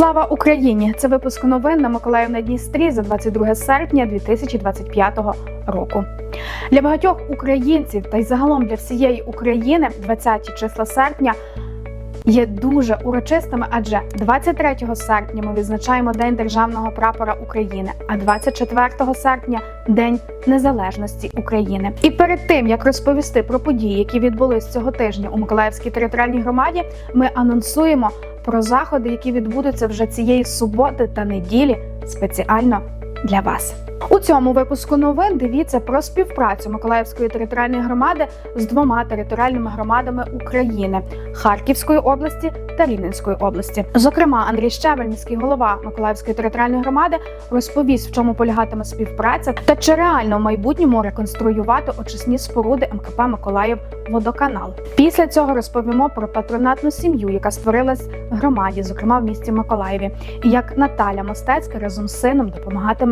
Слава Україні! Це випуск новин на Миколаїв на Дністрі за 22 серпня 2025 року. Для багатьох українців та й загалом для всієї України 20 числа серпня є дуже урочистими, адже 23 серпня ми відзначаємо День державного прапора України, а 24 серпня День Незалежності України. І перед тим як розповісти про події, які відбулись цього тижня у Миколаївській територіальній громаді, ми анонсуємо про заходи, які відбудуться вже цієї суботи та неділі спеціально для вас. У цьому випуску новин дивіться про співпрацю Миколаївської територіальної громади з двома територіальними громадами України Харківської області та Рівненської області. Зокрема, Андрій Щебель, міський голова Миколаївської територіальної громади, розповість, в чому полягатиме співпраця та чи реально в майбутньому реконструювати очисні споруди МКП Миколаїв Водоканал. Після цього розповімо про патронатну сім'ю, яка створилась в громаді, зокрема в місті Миколаєві, і як Наталя Мостецька разом з сином допомагатиме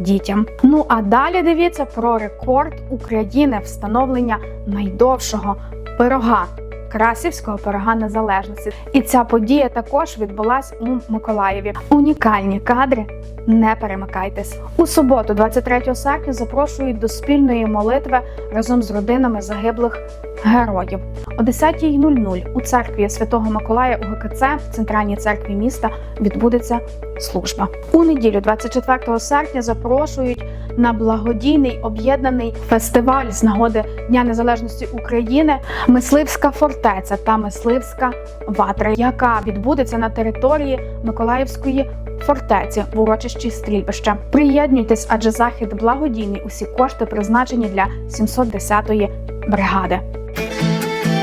дітям. Ну а далі дивіться про рекорд України встановлення найдовшого пирога. Красівського пирога незалежності, і ця подія також відбулась у Миколаєві. Унікальні кадри. Не перемикайтесь у суботу, 23 серпня, запрошують до спільної молитви разом з родинами загиблих героїв. О 10.00 у церкві Святого Миколая у ГКЦ, центральній церкві міста, відбудеться служба. У неділю, 24 серпня, запрошують на благодійний об'єднаний фестиваль з нагоди Дня Незалежності України Мисливська фортеця та Мисливська ватра, яка відбудеться на території Миколаївської фортеці в урочищі стрільбища. Приєднуйтесь, адже захід благодійний. Усі кошти призначені для 710-ї бригади.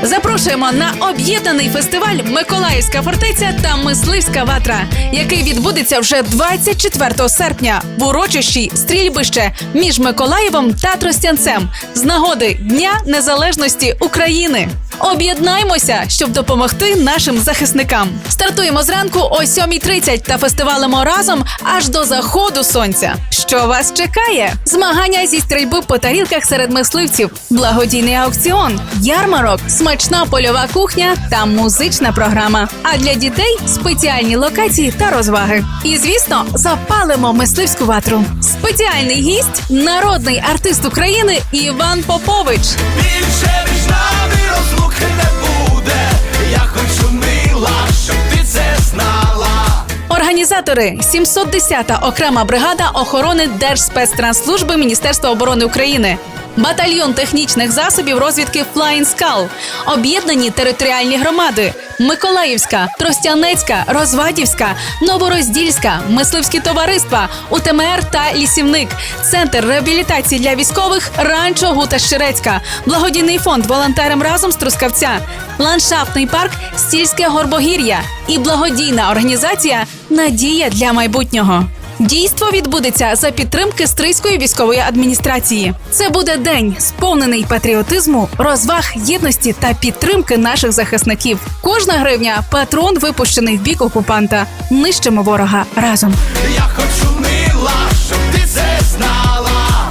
Запрошуємо на об'єднаний фестиваль Миколаївська фортеця та Мисливська ватра, який відбудеться вже 24 серпня в урочищі стрільбище між Миколаєвом та Тростянцем з нагоди Дня Незалежності України. Об'єднаймося, щоб допомогти нашим захисникам. Стартуємо зранку о 7.30 та фестивалимо разом аж до заходу сонця. Що вас чекає? Змагання зі стрільби по тарілках серед мисливців, благодійний аукціон, ярмарок, смачна польова кухня та музична програма. А для дітей спеціальні локації та розваги. І звісно, запалимо мисливську ватру. Спеціальний гість народний артист України Іван Попович. Більше між нами розлуки не буде. Я хочу мила, щоб ти це знала. Організатори 710-та окрема бригада охорони Держспецтранслужби Міністерства оборони України. Батальйон технічних засобів розвідки Flying Skull, об'єднані територіальні громади. Миколаївська, Тростянецька, Розвадівська, Новороздільська, мисливські товариства, УТМР та Лісівник, Центр реабілітації для військових Ранчо Гута Щерецька, благодійний фонд Волонтерам разом з Трускавця, ландшафтний парк Стільське Горбогір'я і благодійна організація Надія для майбутнього. Дійство відбудеться за підтримки Стрийської військової адміністрації. Це буде день, сповнений патріотизму, розваг, єдності та підтримки наших захисників. Кожна гривня патрон випущений в бік окупанта. Нищимо ворога разом. Я хочу мила, щоб ти це знала.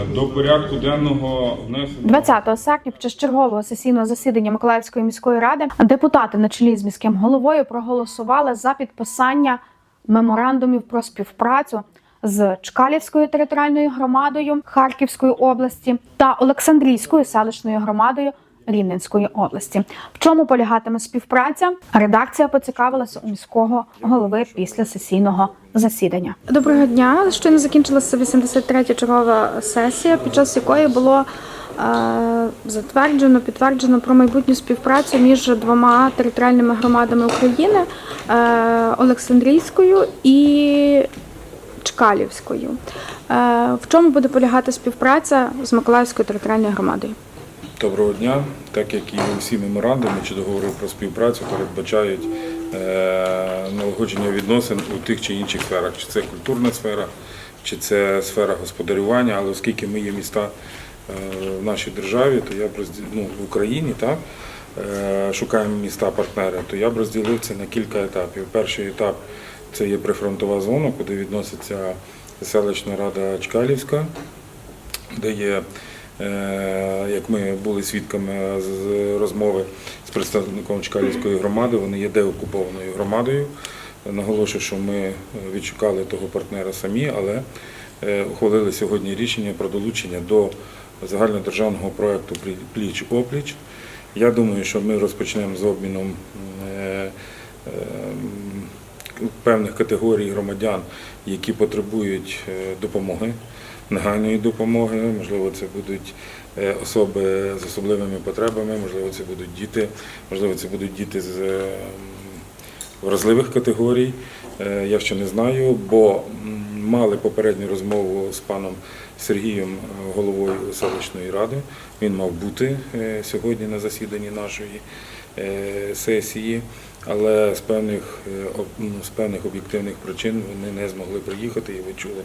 Е, До порядку денного внесено 20 серпня під час чергового сесійного засідання Миколаївської міської ради депутати на чолі з міським головою проголосували за підписання меморандумів про співпрацю з Чкалівською територіальною громадою Харківської області та Олександрійською селищною громадою. Рівненської області. В чому полягатиме співпраця? Редакція поцікавилася у міського голови після сесійного засідання. Доброго дня. Щойно закінчилася 83-я чергова сесія, під час якої було затверджено, підтверджено про майбутню співпрацю між двома територіальними громадами України е, Олександрійською і Чкалівською. Е, в чому буде полягати співпраця з Миколаївською територіальною громадою? доброго дня, так як і всі меморандуми чи договори про співпрацю передбачають е, налагодження відносин у тих чи інших сферах, чи це культурна сфера, чи це сфера господарювання, але оскільки ми є міста в нашій державі, то я б розділ... ну, в Україні, так, е, шукаємо міста партнери, то я б розділив це на кілька етапів. Перший етап це є прифронтова зона, куди відноситься селищна рада Чкалівська, де є, е, як ми були свідками з розмови з представником Чкалівської громади, вони є деокупованою громадою. Наголошую, що ми е, відшукали того партнера самі, але е, ухвалили сьогодні рішення про долучення до загальнодержавного проєкту Пліч опліч. Я думаю, що ми розпочнемо з обміном е, е, певних категорій громадян, які потребують е, допомоги, негайної допомоги. Можливо, це будуть особи з особливими потребами, можливо, це будуть діти, можливо, це будуть діти з вразливих категорій. Я ще не знаю, бо мали попередню розмову з паном Сергієм, е, головою селищної ради. Він мав бути е, сьогодні на засіданні нашої е, сесії, але з певних, ну, з певних об'єктивних причин вони не змогли приїхати. І ви чули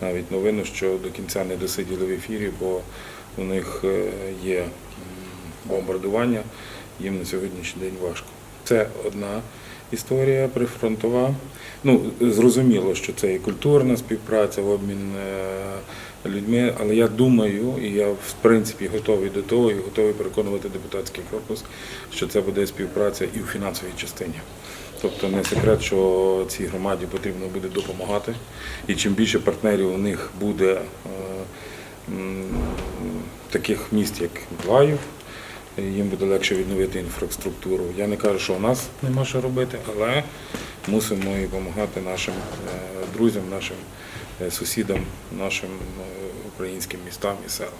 навіть новину, що до кінця не досиділи в ефірі, бо у них є бомбардування, їм на сьогоднішній день важко. Це одна історія прифронтова. Ну, зрозуміло, що це і культурна співпраця, обмін е, людьми, але я думаю, і я в принципі готовий до того і готовий переконувати депутатський корпус, що це буде співпраця і у фінансовій частині. Тобто не секрет, що цій громаді потрібно буде допомагати. І чим більше партнерів у них буде е, таких міст, як Миколаїв, їм буде легше відновити інфраструктуру. Я не кажу, що у нас нема що робити, але мусимо і допомагати нашим е, друзям, нашим е, сусідам, нашим е, українським містам і селам.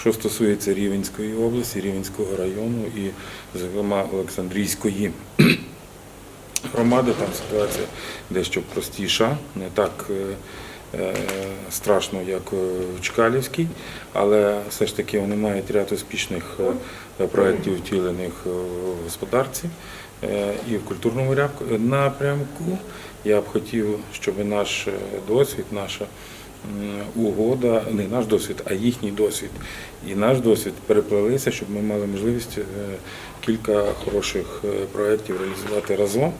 Що стосується Рівенської області, Рівенського району і, зокрема, Олександрійської громади, там ситуація дещо простіша, не так страшно, як е, в Чкалівській, але все ж таки вони мають ряд успішних е, проєктів, втілених е, в господарці е, і в культурному напрямку. Я б хотів, щоб наш е, досвід, наша угода, не наш досвід, а їхній досвід і наш досвід переплелися, щоб ми мали можливість е, кілька хороших е, проєктів реалізувати разом.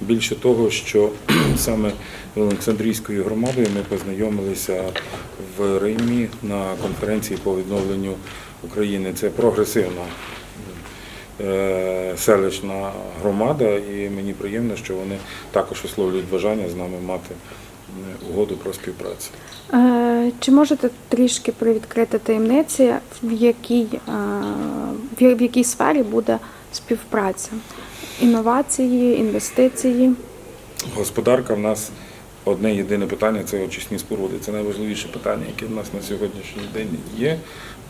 Більше того, що саме Олександрійською громадою ми познайомилися в Римі на конференції по відновленню України. Це прогресивна е, селищна громада, і мені приємно, що вони також висловлюють бажання з нами мати угоду про співпрацю. Е, Чи можете трішки привідкрити таємниці, в якій, е, в якій сфері буде співпраця? Інновації, інвестиції? Господарка в нас одне єдине питання це очисні споруди. Це найважливіше питання, яке в нас на сьогоднішній день є.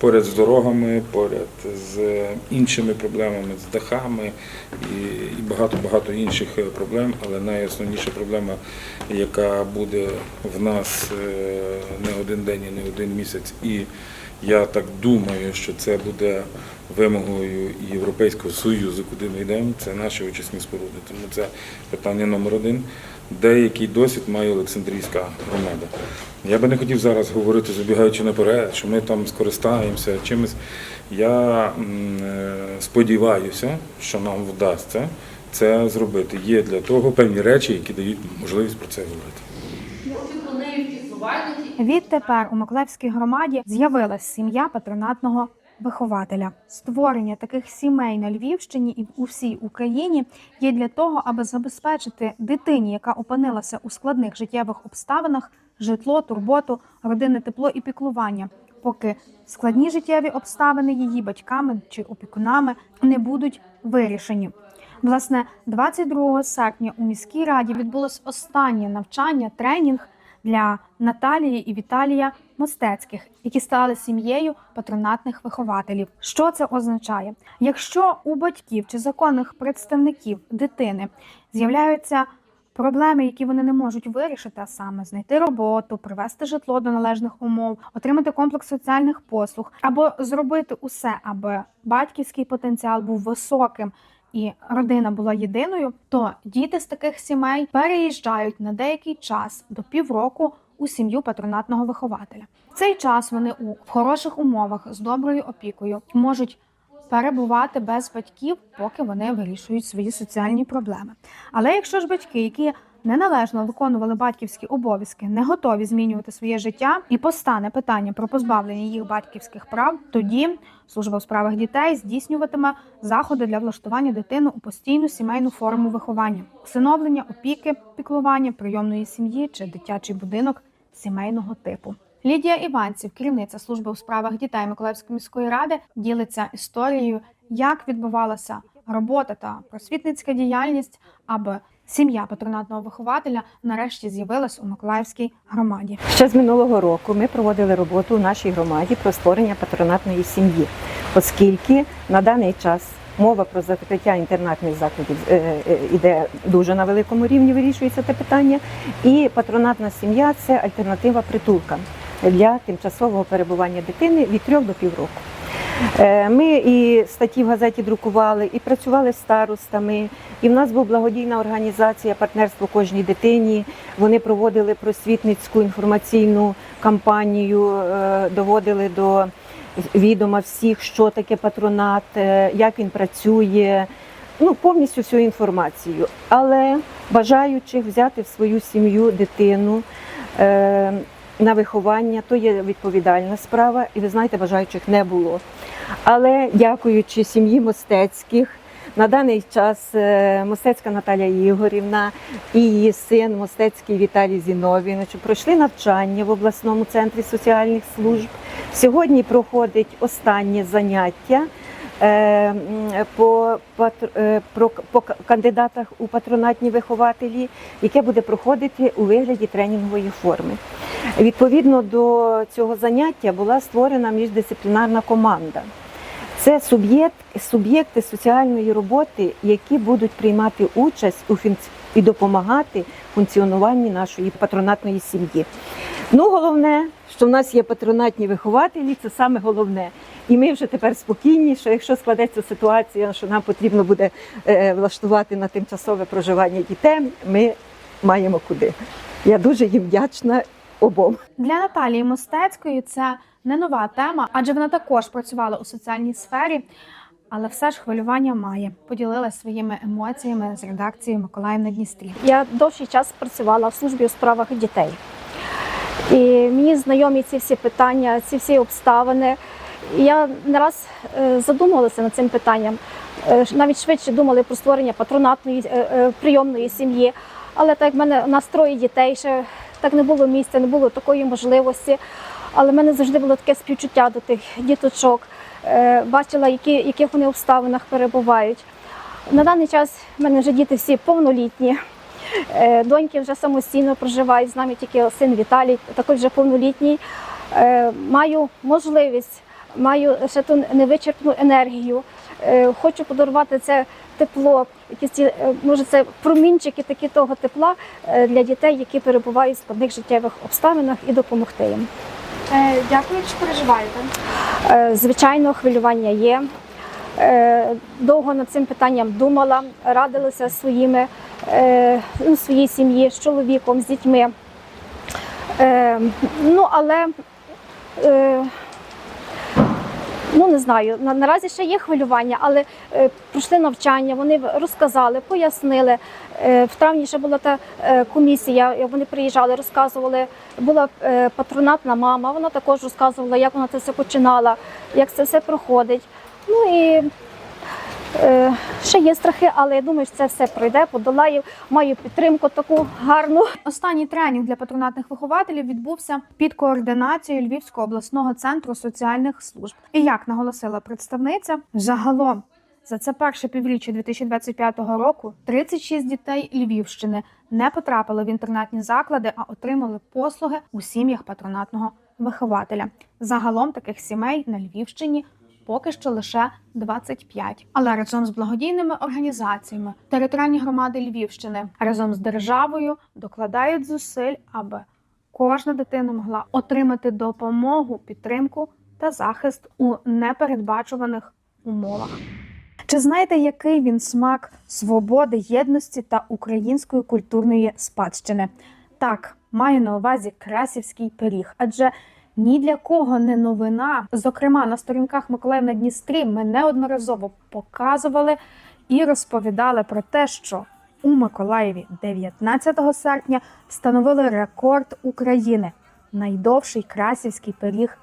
Поряд з дорогами, поряд з іншими проблемами, з дахами і, багато-багато інших е, проблем. Але найосновніша проблема, яка буде в нас е, не один день і не один місяць. І я так думаю, що це буде вимогою Європейського Союзу, куди ми йдемо, це наші очисні споруди. Тому це питання номер один. Деякий досвід має Олександрійська громада. Я би не хотів зараз говорити, забігаючи наперед, що ми там скористаємося чимось. Я е, сподіваюся, що нам вдасться це зробити. Є для того певні речі, які дають можливість про це говорити. Відтепер у Миколаївській громаді з'явилась сім'я патронатного вихователя. Створення таких сімей на Львівщині і у всій Україні є для того, аби забезпечити дитині, яка опинилася у складних життєвих обставинах, житло, турботу, родинне тепло і піклування, поки складні життєві обставини її батьками чи опікунами не будуть вирішені. Власне, 22 серпня у міській раді відбулось останнє навчання, тренінг для Наталії і Віталія Мостецьких, які стали сім'єю патронатних вихователів. Що це означає? Якщо у батьків чи законних представників дитини з'являються проблеми, які вони не можуть вирішити, а саме знайти роботу, привести житло до належних умов, отримати комплекс соціальних послуг, або зробити усе, аби батьківський потенціал був високим і родина була єдиною, то діти з таких сімей переїжджають на деякий час до півроку у сім'ю патронатного вихователя. В цей час вони у хороших умовах з доброю опікою можуть перебувати без батьків, поки вони вирішують свої соціальні проблеми. Але якщо ж батьки, які неналежно виконували батьківські обов'язки, не готові змінювати своє життя, і постане питання про позбавлення їх батьківських прав, тоді служба у справах дітей здійснюватиме заходи для влаштування дитини у постійну сімейну форму виховання, усиновлення, опіки, піклування, прийомної сім'ї чи дитячий будинок сімейного типу. Лідія Іванців, керівниця служби у справах дітей Миколаївської міської ради, ділиться історією, як відбувалася робота та просвітницька діяльність, аби сім'я патронатного вихователя нарешті з'явилась у Миколаївській громаді. Ще з минулого року ми проводили роботу у нашій громаді про створення патронатної сім'ї, оскільки на даний час мова про закриття інтернатних закладів е, е, іде дуже на великому рівні, вирішується те питання. І патронатна сім'я це альтернатива притулкам для тимчасового перебування дитини від трьох до півроку. Е, Ми і статті в газеті друкували, і працювали з старостами. І в нас була благодійна організація Партнерство кожній дитині. Вони проводили просвітницьку інформаційну кампанію, е, доводили до відома всіх, що таке патронат, е, як він працює. Ну, повністю всю інформацію. Але бажаючих взяти в свою сім'ю дитину на виховання, то є відповідальна справа, і ви знаєте, бажаючих не було. Але дякуючи сім'ї мостецьких, на даний час е, мостецька Наталя Ігорівна і її син Мостецький Віталій Зіновійович пройшли навчання в обласному центрі соціальних служб. Сьогодні проходить останнє заняття е, по, е, про, по кандидатах у патронатні вихователі, яке буде проходити у вигляді тренінгової форми. Відповідно до цього заняття була створена міждисциплінарна команда. Це суб'єкт, суб'єкти соціальної роботи, які будуть приймати участь у функці- і допомагати функціонуванні нашої патронатної сім'ї. Ну, головне, що в нас є патронатні вихователі, це саме головне. І ми вже тепер спокійні, що якщо складеться ситуація, що нам потрібно буде е, влаштувати на тимчасове проживання дітей, ми маємо куди. Я дуже їм вдячна обом. Для Наталії Мостецької це не нова тема, адже вона також працювала у соціальній сфері, але все ж хвилювання має. Поділилася своїми емоціями з редакцією Миколаїв на Дністрі. Я довший час працювала в службі у справах дітей. І мені знайомі ці всі питання, ці всі обставини. Я не раз е, задумувалася над цим питанням. Е, Навіть швидше думали про створення патронатної е, прийомної сім'ї. Але так як в мене у нас троє дітей, ще так не було місця, не було такої можливості. Але в мене завжди було таке співчуття до тих діточок. Бачила, які, яких вони обставинах перебувають. На даний час в мене вже діти всі повнолітні. Доньки вже самостійно проживають з нами тільки син Віталій, також вже повнолітній. Маю можливість, маю ще ту невичерпну енергію. Е, Хочу подарувати це тепло, якісь е, може це промінчики такі того тепла е, для дітей, які перебувають в складних життєвих обставинах, і допомогти їм. Дякую, що переживаєте. Звичайно, хвилювання є. Довго над цим питанням думала, радилася своїми ну, своїй сім'ї, з чоловіком, з дітьми. Ну, але ну не знаю, на, наразі ще є хвилювання, але е, пройшли навчання, вони розказали, пояснили. Е, в травні ще була та е, комісія, вони приїжджали, розказували. Була е, патронатна мама, вона також розказувала, як вона це все починала, як це все проходить. Ну і ще є страхи, але я думаю, що це все пройде, подолаю. Маю підтримку таку гарну. Останній тренінг для патронатних вихователів відбувся під координацією Львівського обласного центру соціальних служб. І як наголосила представниця, загалом за це перше півріччя 2025 року 36 дітей Львівщини не потрапили в інтернатні заклади, а отримали послуги у сім'ях патронатного вихователя. Загалом таких сімей на Львівщині поки що лише 25. Але разом з благодійними організаціями територіальні громади Львівщини разом з державою докладають зусиль, аби кожна дитина могла отримати допомогу, підтримку та захист у непередбачуваних умовах. Чи знаєте, який він смак свободи, єдності та української культурної спадщини? Так, маю на увазі красівський пиріг, адже ні для кого не новина. Зокрема, на сторінках Миколаїв на Дністрі ми неодноразово показували і розповідали про те, що у Миколаєві 19 серпня встановили рекорд України найдовший красівський пиріг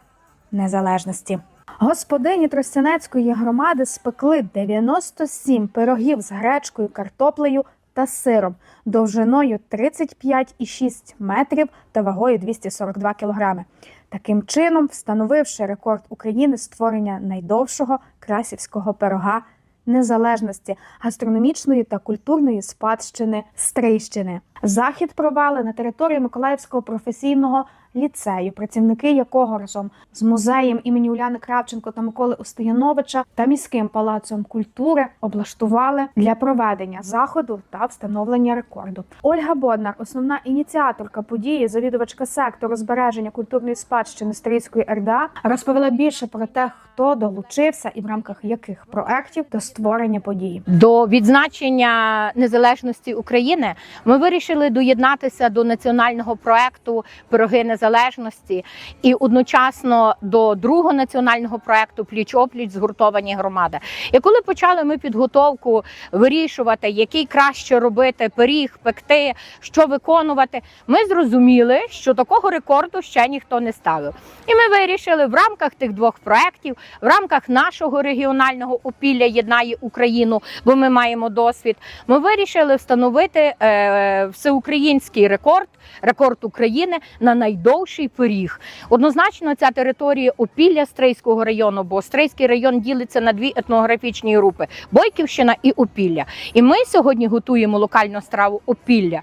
незалежності. Господині Тростянецької громади спекли 97 пирогів з гречкою, картоплею та сиром довжиною 35,6 метрів та вагою 242 кілограми. Таким чином, встановивши рекорд України створення найдовшого красівського пирога незалежності, гастрономічної та культурної спадщини Стрийщини. Захід провали на території Миколаївського професійного ліцею, працівники якого разом з музеєм імені Уляни Кравченко та Миколи Остаяновича та міським палацом культури облаштували для проведення заходу та встановлення рекорду. Ольга Боднар, основна ініціаторка події, завідувачка сектору збереження культурної спадщини Стрійської РДА, розповіла більше про те, хто долучився і в рамках яких проєктів до створення події. До відзначення незалежності України ми вирішили доєднатися до національного проекту Пироги незалежності і одночасно до другого національного проекту Пліч опліч згуртовані громади. І коли почали ми підготовку вирішувати, який краще робити пиріг, пекти, що виконувати, ми зрозуміли, що такого рекорду ще ніхто не ставив. І ми вирішили в рамках тих двох проєктів, в рамках нашого регіонального опілля єднає Україну, бо ми маємо досвід. Ми вирішили встановити е, всеукраїнський рекорд, рекорд України на найдовший пиріг. Однозначно, ця територія опілля Стрийського району, бо Стрийський район ділиться на дві етнографічні групи: Бойківщина і Опілля. І ми сьогодні готуємо локальну страву опілля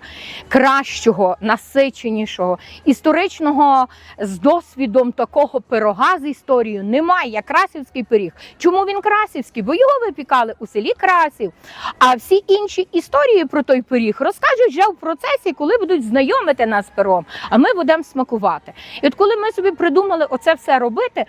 кращого, насиченішого, історичного з досвідом такого пирога з історією немає, як красівський пиріг. Чому він красівський? Бо його випікали у селі Красів. А всі інші історії про той пиріг розкажуть вже в процесі, коли будуть знайомити нас з пиром, а ми будемо смакувати. І от коли ми собі придумали оце все робити,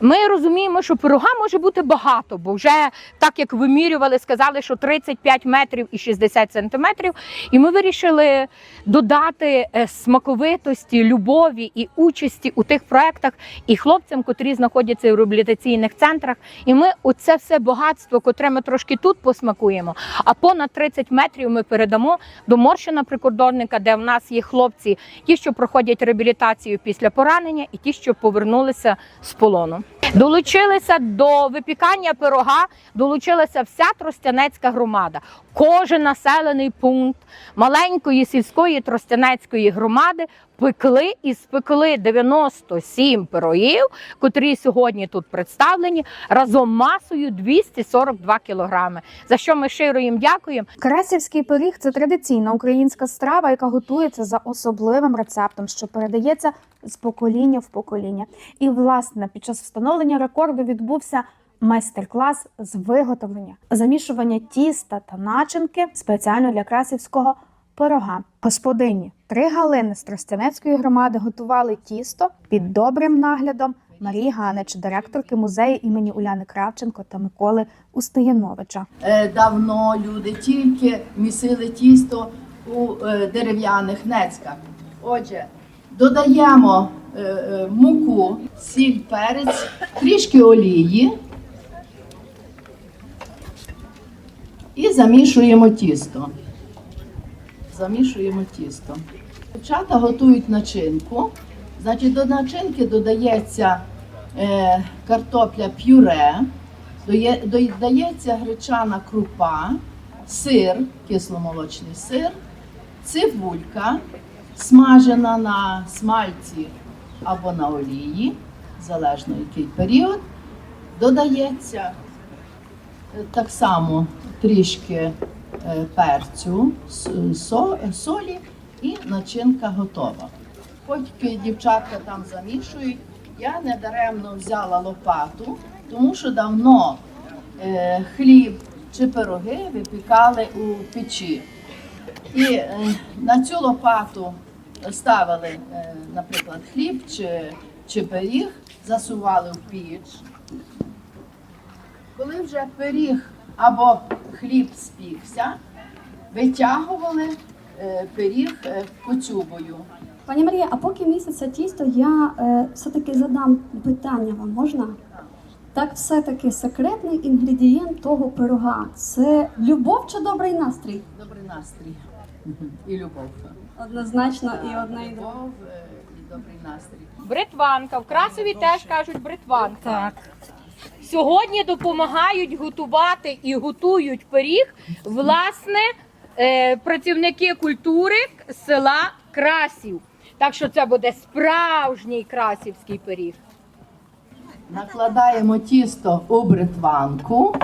ми розуміємо, що пирога може бути багато, бо вже так як вимірювали, сказали, що 35 метрів і 60 сантиметрів. І ми вирішили додати е, смаковитості, любові і участі у тих проектах і хлопцям, котрі знаходяться в реабілітаційних центрах. І ми оце все багатство, котре ми трошки тут посмакуємо. А понад 30 метрів ми передамо до Морщина прикордонника, де в нас є хлопці, ті, що проходять реабілітацію після поранення, і ті, що повернулися з полону. Долучилися до випікання пирога, долучилася вся Тростянецька громада. Кожен населений пункт маленької сільської Тростянецької громади пекли і спекли 97 пирогів, котрі сьогодні тут представлені разом масою 242 кілограми. За що ми щиро їм дякуємо. Красівський пиріг це традиційна українська страва, яка готується за особливим рецептом, що передається з покоління в покоління. І, власне, під час встановлення рекорду відбувся майстер-клас з виготовлення, замішування тіста та начинки спеціально для красівського пирога. Господині три галини з Тростянецької громади готували тісто під добрим наглядом Марії Ганич, директорки музею імені Уляни Кравченко та Миколи Устияновича. Е, давно люди тільки місили тісто у е, дерев'яних нецьках. Отже, додаємо е, муку, сіль, перець, трішки олії і замішуємо тісто. Замішуємо тісто. Дівчата готують начинку. Значить, до начинки додається е, картопля пюре, додається гречана крупа, сир, кисломолочний сир, цибулька, смажена на смальці або на олії, залежно який період. Додається е, так само трішки перцю, солі і начинка готова. Поки дівчатка там замішують, я недаремно взяла лопату, тому що давно е, хліб чи пироги випікали у печі. І е, на цю лопату ставили, е, наприклад, хліб чи, чи пиріг, засували в піч. Коли вже пиріг або хліб спікся, витягували е, пиріг е, коцюбою. Пані Марія, а поки місяця тісто, я е, все-таки задам питання вам можна? Так, все-таки секретний інгредієнт того пирога це любов чи добрий настрій? Добрий настрій і любов. Однозначно і одне і друге. Любов е, і добрий настрій. Бритванка. В Красові теж кажуть бритванка. Так. Сьогодні допомагають готувати і готують пиріг власне е, працівники культури села Красів. Так що це буде справжній красівський пиріг. Накладаємо тісто у бритванку.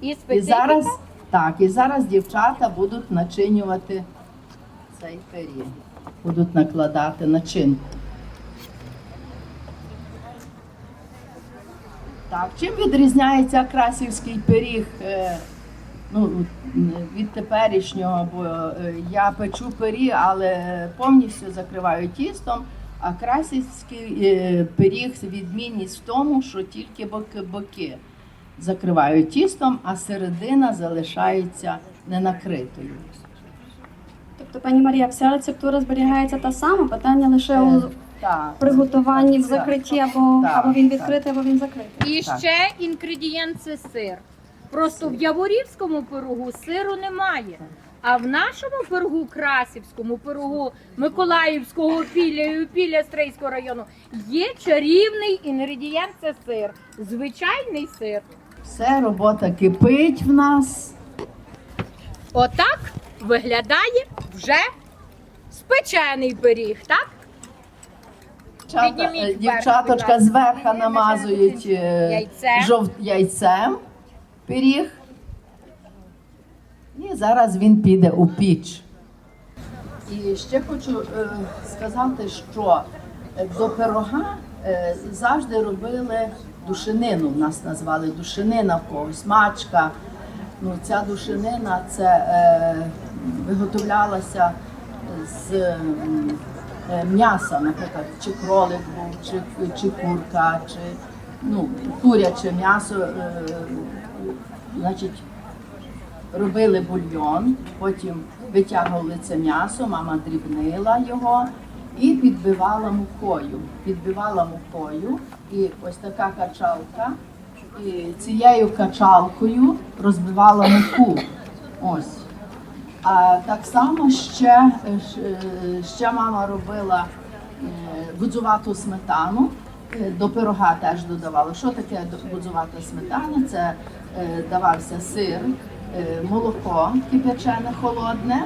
І, І зараз так, і зараз дівчата будуть начинювати цей пиріг. Будуть накладати начинку. Так, чим відрізняється красівський пиріг е, ну, від теперішнього? Бо е, я печу пиріг, але повністю закриваю тістом. А красівський е, пиріг відмінність в тому, що тільки боки боки закриваю тістом, а середина залишається ненакритою. Тобто, пані Марія, вся рецептура зберігається та сама, питання лише у Так. приготуванні, в закритті, або, Так, або він так. відкритий, або він закритий. І Так. ще інгредієнт це сир. Просто в Яворівському пирогу сиру немає. А в нашому пирогу, Красівському пирогу Миколаївського пілля і пілля Стрийського району є чарівний інгредієнт це сир. Звичайний сир. Все, робота кипить в нас. Отак виглядає вже спечений пиріг, так? Дівчата, Підніміть дівчаточка ласка. зверху намазують е, Яйцем. жов... яйцем пиріг. І зараз він піде у піч. І ще хочу е, сказати, що е, до пирога е, завжди робили душинину. В нас назвали душинина в когось, мачка. Ну, ця душинина це е, виготовлялася з м, м'яса, наприклад, чи кролик був, чи, чи курка, чи ну, куряче м'ясо. Е, значить, робили бульйон, потім витягували це м'ясо, мама дрібнила його і підбивала мукою. Підбивала мукою, і ось така качалка. І цією качалкою розбивала муку. Ось. А так само ще, е, ще мама робила е, гудзувату сметану. Е, До пирога теж додавала. Що таке гудзувата сметана? Це давався сир, молоко кипячене холодне,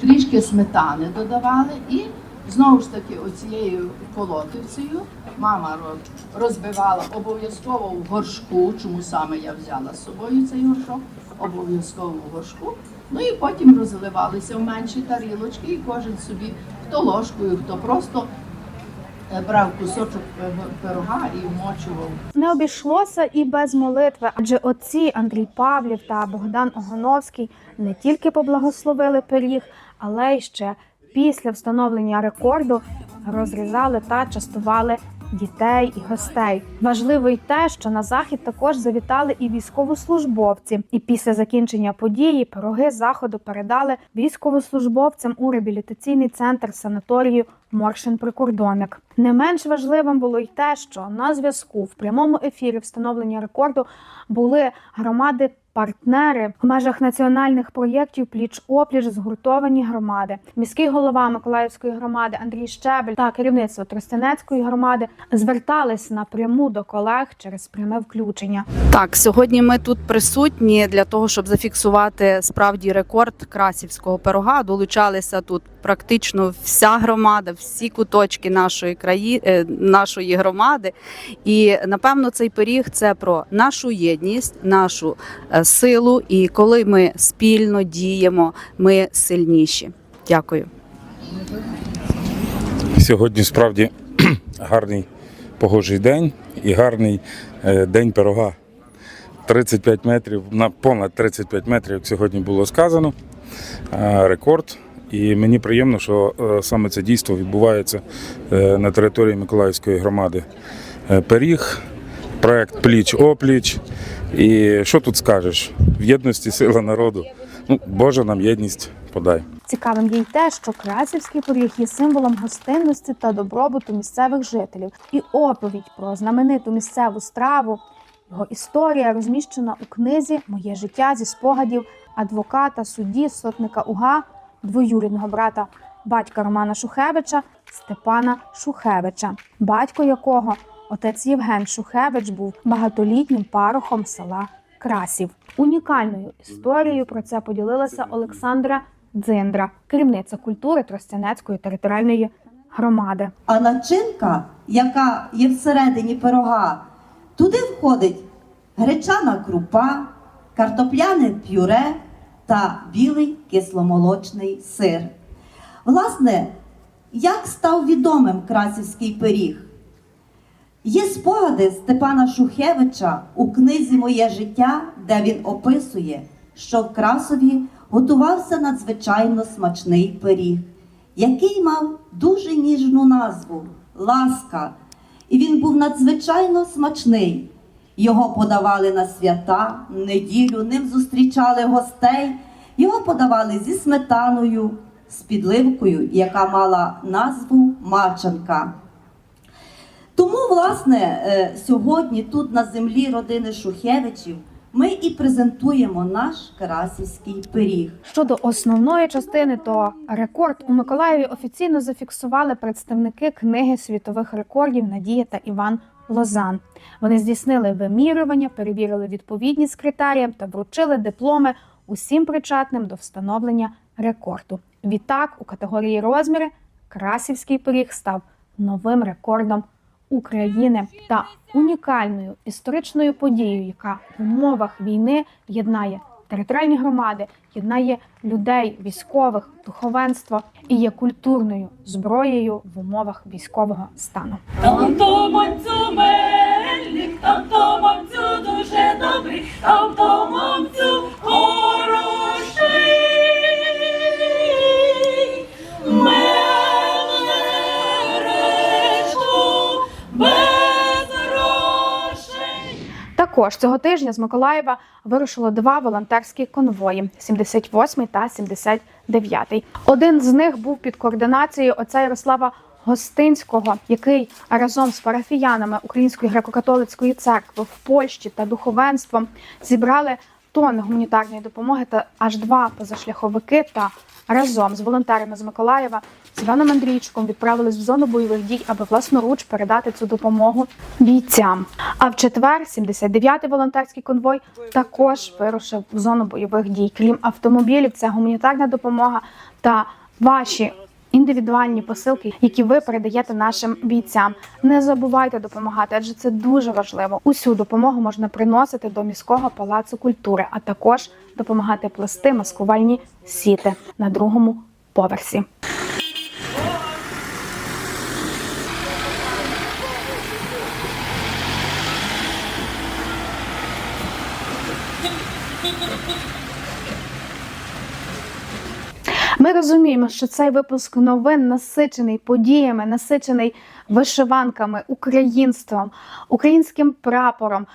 трішки сметани додавали і знову ж таки оцією колотицею мама ро- розбивала обов'язково в горшку, чому саме я взяла з собою цей горшок, обов'язково горшку. Ну і потім розливалися в менші тарілочки, і кожен собі хто ложкою, хто просто е, брав кусочок пирога і вмочував Не обійшлося і без молитви, адже отці Андрій Павлів та Богдан Огоновський не тільки поблагословили пиріг, але й ще після встановлення рекорду розрізали та частували дітей і гостей. Важливо й те, що на захід також завітали і військовослужбовці. І після закінчення події пироги заходу передали військовослужбовцям у реабілітаційний центр санаторію Моршин Прикордонник. Не менш важливим було й те, що на зв'язку в прямому ефірі встановлення рекорду були громади. Партнери в межах національних проєктів пліч опліч згуртовані громади. Міський голова Миколаївської громади Андрій Щебель та керівництво Тростянецької громади звертались напряму до колег через пряме включення. Так, сьогодні ми тут присутні для того, щоб зафіксувати справді рекорд красівського пирога. Долучалися тут практично вся громада, всі куточки нашої краї... е, нашої громади. І напевно цей пиріг це про нашу єдність, нашу е, силу. І коли ми спільно діємо, ми сильніші. Дякую. Сьогодні справді гарний погожий день і гарний е, день пирога. 35 метрів, на понад 35 метрів, як сьогодні було сказано. Рекорд. І мені приємно, що е, саме це дійство відбувається е, на території Миколаївської громади. Е, Пиріг, проект Пліч-опліч. І що тут скажеш? В єдності сила народу. Ну, Божа нам єдність подай. Цікавим є й те, що красівський пиріг є символом гостинності та добробуту місцевих жителів. І оповідь про знамениту місцеву страву. Його історія розміщена у книзі Моє життя зі спогадів адвоката, судді, сотника УГА, двоюрідного брата батька Романа Шухевича Степана Шухевича, батько якого отець Євген Шухевич був багатолітнім парохом села Красів. Унікальною історією про це поділилася Олександра Дзиндра, керівниця культури Тростянецької територіальної громади. А начинка, яка є всередині пирога, туди входить гречана крупа, картопляне пюре та білий кисломолочний сир. Власне, як став відомим красівський пиріг? Є спогади Степана Шухевича у книзі Моє життя, де він описує, що в Красові готувався надзвичайно смачний пиріг, який мав дуже ніжну назву ласка, і він був надзвичайно смачний. Його подавали на свята, неділю, ним зустрічали гостей, його подавали зі сметаною, з підливкою, яка мала назву мачанка. Тому, власне, е, сьогодні тут на землі родини Шухевичів ми і презентуємо наш карасівський пиріг. Щодо основної частини, то рекорд у Миколаєві офіційно зафіксували представники книги світових рекордів Надія та Іван Лозан. Вони здійснили вимірювання, перевірили відповідність критеріям та вручили дипломи усім причетним до встановлення рекорду. Відтак, у категорії розміри красівський пиріг став новим рекордом України та унікальною історичною подією, яка в умовах війни єднає територіальні громади, єднає людей, військових, духовенство і є культурною зброєю в умовах військового стану. Там то мамцю дуже добрий, там то мамцю Також цього тижня з Миколаєва вирушило два волонтерські конвої 78 та 79. Один з них був під координацією отця Ярослава Гостинського, який разом з парафіянами Української греко-католицької церкви в Польщі та духовенством зібрали тонни гуманітарної допомоги та аж два позашляховики та разом з волонтерами з Миколаєва з Іваном Андрійчуком відправились в зону бойових дій, аби власноруч передати цю допомогу бійцям. А в четвер 79-й волонтерський конвой також вирушив в зону бойових дій. Крім автомобілів, це гуманітарна допомога та ваші. Індивідуальні посилки, які ви передаєте нашим бійцям, не забувайте допомагати, адже це дуже важливо. Усю допомогу можна приносити до міського палацу культури, а також допомагати плести маскувальні сіти на другому поверсі. Ми розуміємо, що цей випуск новин насичений подіями, насичений вишиванками, українством, українським прапором,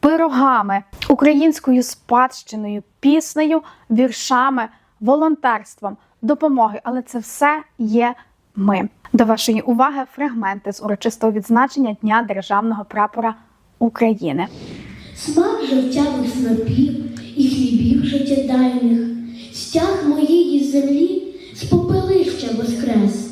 пирогами, українською спадщиною, піснею, віршами, волонтерством, допомоги. Але це все є ми. До вашої уваги фрагменти з урочистого відзначення Дня державного прапора України. Смак жовтявих снопів і хлібів життєдайних, стяг моєї землі з попелища воскрес,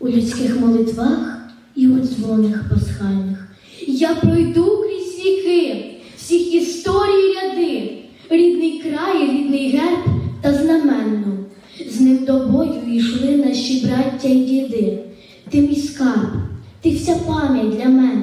у людських молитвах і у дзвонах пасхальних. Я пройду крізь віки, всіх історій ряди, рідний край, рідний герб та знаменну. З ним до бою йшли наші браття й діди. Ти мій скарб, ти вся пам'ять для мене.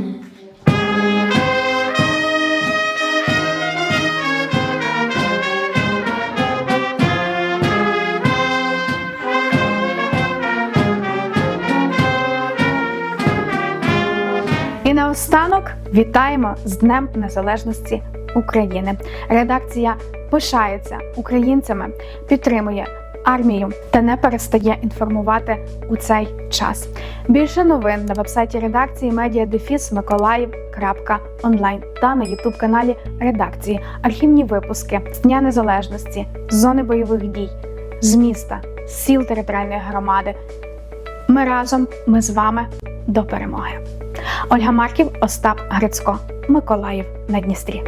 Вітаємо з Днем Незалежності України. Редакція пишається українцями, підтримує армію та не перестає інформувати у цей час. Більше новин на вебсайті редакції Миколаїв.онлайн та на ютуб каналі редакції, архівні випуски з Дня Незалежності, зони бойових дій, з міста, сіл територіальної громади. Ми разом, ми з вами до перемоги. Ольга Марків, Остап Грицько, Миколаїв на Дністрі.